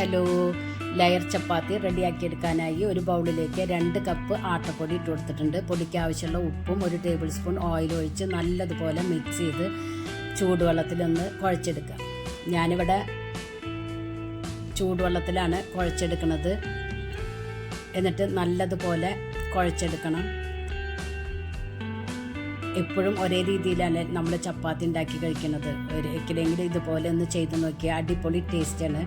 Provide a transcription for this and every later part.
Hello layer ചപ്പാത്തി റെഡിയാക്കി എടുക്കാനായി ഒരു ബൗളിലേക്ക് രണ്ട് കപ്പ് ആട്ടപ്പൊടി ഇട്ട് കൊടുത്തിട്ടുണ്ട്. പൊടിക്ക് ആവശ്യമുള്ള ഉപ്പും ഒരു ടേബിൾ സ്പൂൺ ഓയിൽ ഒഴിച്ച് നല്ലതുപോലെ മിക്സ് ചെയ്ത് ചൂടുവെള്ളത്തിലൊന്ന് കുഴച്ചെടുക്കുക. ഞാനിവിടെ ചൂടുവെള്ളത്തിലാണ് കുഴച്ചെടുക്കുന്നത് എന്നിട്ട് നല്ലതുപോലെ കുഴച്ചെടുക്കണം. എപ്പോഴും ഒരേ രീതിയിലാണ് നമ്മൾ ചപ്പാത്തി ഉണ്ടാക്കി കഴിക്കുന്നത്. ഒരിക്കലെങ്കിലും ഇതുപോലെ ഒന്ന് ചെയ്ത് നോക്കിയാൽ അടിപൊളി ടേസ്റ്റാണ്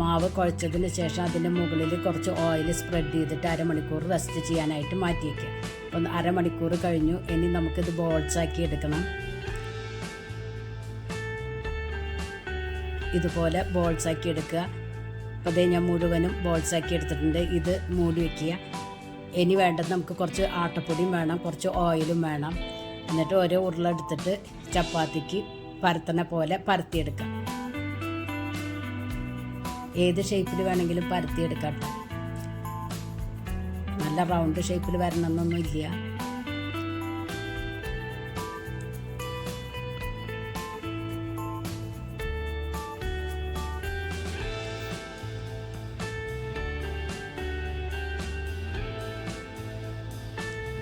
മാവ് കുഴച്ചതിന് ശേഷം അതിന്റെ മുകളിൽ കുറച്ച് ഓയിൽ സ്പ്രെഡ് ചെയ്തിട്ട് അരമണിക്കൂർ റെസ്റ്റ് ചെയ്യാനായിട്ട് മാറ്റി വയ്ക്കുക അപ്പം അരമണിക്കൂർ കഴിഞ്ഞു. ഇനി നമുക്കിത് ബോൾസ് ആക്കി എടുക്കണം. ഇതുപോലെ ബോൾസ് ആക്കി എടുക്കുക. അപ്പോൾ അതേ ഞാൻ മുഴുവനും ബോൾസ് ആക്കി എടുത്തിട്ടുണ്ട്. ഇത് മൂടി വയ്ക്കുക ഇനി വേണ്ടത് നമുക്ക് കുറച്ച് ആട്ടപ്പൊടിയും വേണം കുറച്ച് ഓയിലും വേണം. എന്നിട്ട് ഓരോ ഉരുള എടുത്തിട്ട് ചപ്പാത്തിക്ക് പരത്തണ പോലെ പരത്തിയെടുക്കാം. ഏത് ഷേപ്പിൽ വേണമെങ്കിലും പരത്തിയെടുക്കാം നല്ല റൗണ്ട് ഷേപ്പിൽ വരണമെന്നൊന്നും ഇല്ല.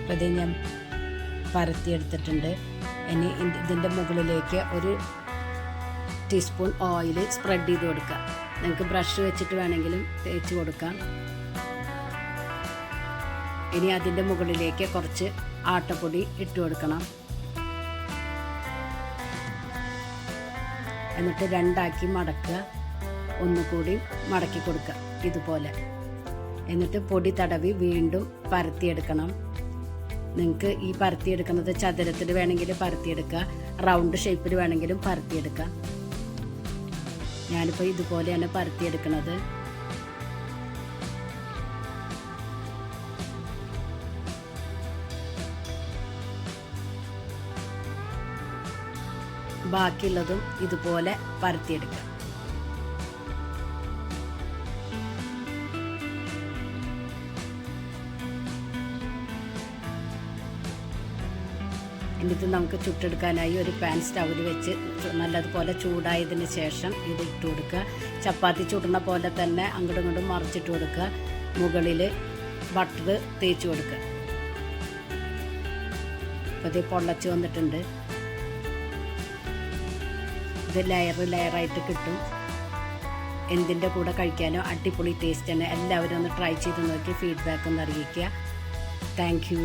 അപ്പോൾ ഇത് ഞാൻ പരത്തിയെടുത്തിട്ടുണ്ട്. ഇനി ഇതിന്റെ മുകളിലേക്ക് ഒരു ടീസ്പൂൺ ഓയിൽ സ്പ്രെഡ് ചെയ്ത് കൊടുക്കുക നിങ്ങൾക്ക് ബ്രഷ് വെച്ചിട്ട് വേണമെങ്കിലും തേച്ച് കൊടുക്കാം. ഇനി അതിന്റെ മുകളിലേക്ക് കുറച്ച് ആട്ടപ്പൊടി ഇട്ട് കൊടുക്കണം. എന്നിട്ട് രണ്ടാക്കി മടക്കുക. ഒന്നുകൂടി മടക്കി കൊടുക്കുക. ഇതുപോലെ. എന്നിട്ട് പൊടി തടവി വീണ്ടും പരത്തിയെടുക്കണം. നിങ്ങൾക്ക് ഈ പരത്തിയെടുക്കുന്നത് ചതുരത്തിൽ വേണമെങ്കിൽ പരത്തിയെടുക്കുക. റൗണ്ട് ഷേപ്പിൽ വേണമെങ്കിലും പരത്തിയെടുക്കാം ഞാനിപ്പോൾ ഇതുപോലെയാണ് പരത്തിയെടുക്കുന്നത്. ബാക്കിയുള്ളതും ഇതുപോലെ പരത്തിയെടുക്കുക. എന്നിട്ട് നമുക്ക് ചുട്ടെടുക്കാനായി ഒരു പാൻ സ്റ്റൗവിൽ വെച്ച് നല്ലതുപോലെ ചൂടായതിന് ശേഷം ഇത് ഇട്ട് കൊടുക്കുക. ചപ്പാത്തി ചുടുന്ന പോലെ തന്നെ അങ്ങോട്ടും ഇങ്ങോട്ടും മറിച്ചിട്ട് കൊടുക്കുക. മുകളിൽ ബട്ടർ തേച്ച് കൊടുക്കുക. അപ്പോൾ ഇത് പൊള്ളച്ച് വന്നിട്ടുണ്ട്. ഇത് ലെയർ ലെയറായിട്ട് കിട്ടും. എന്തിന്റെ കൂടെ കഴിക്കാനോ അടിപൊളി ടേസ്റ്റ് തന്നെ. എല്ലാവരും ഒന്ന് ട്രൈ ചെയ്ത് നോക്കി ഫീഡ്ബാക്ക് ഒന്ന് അറിയിക്കുക. Thank you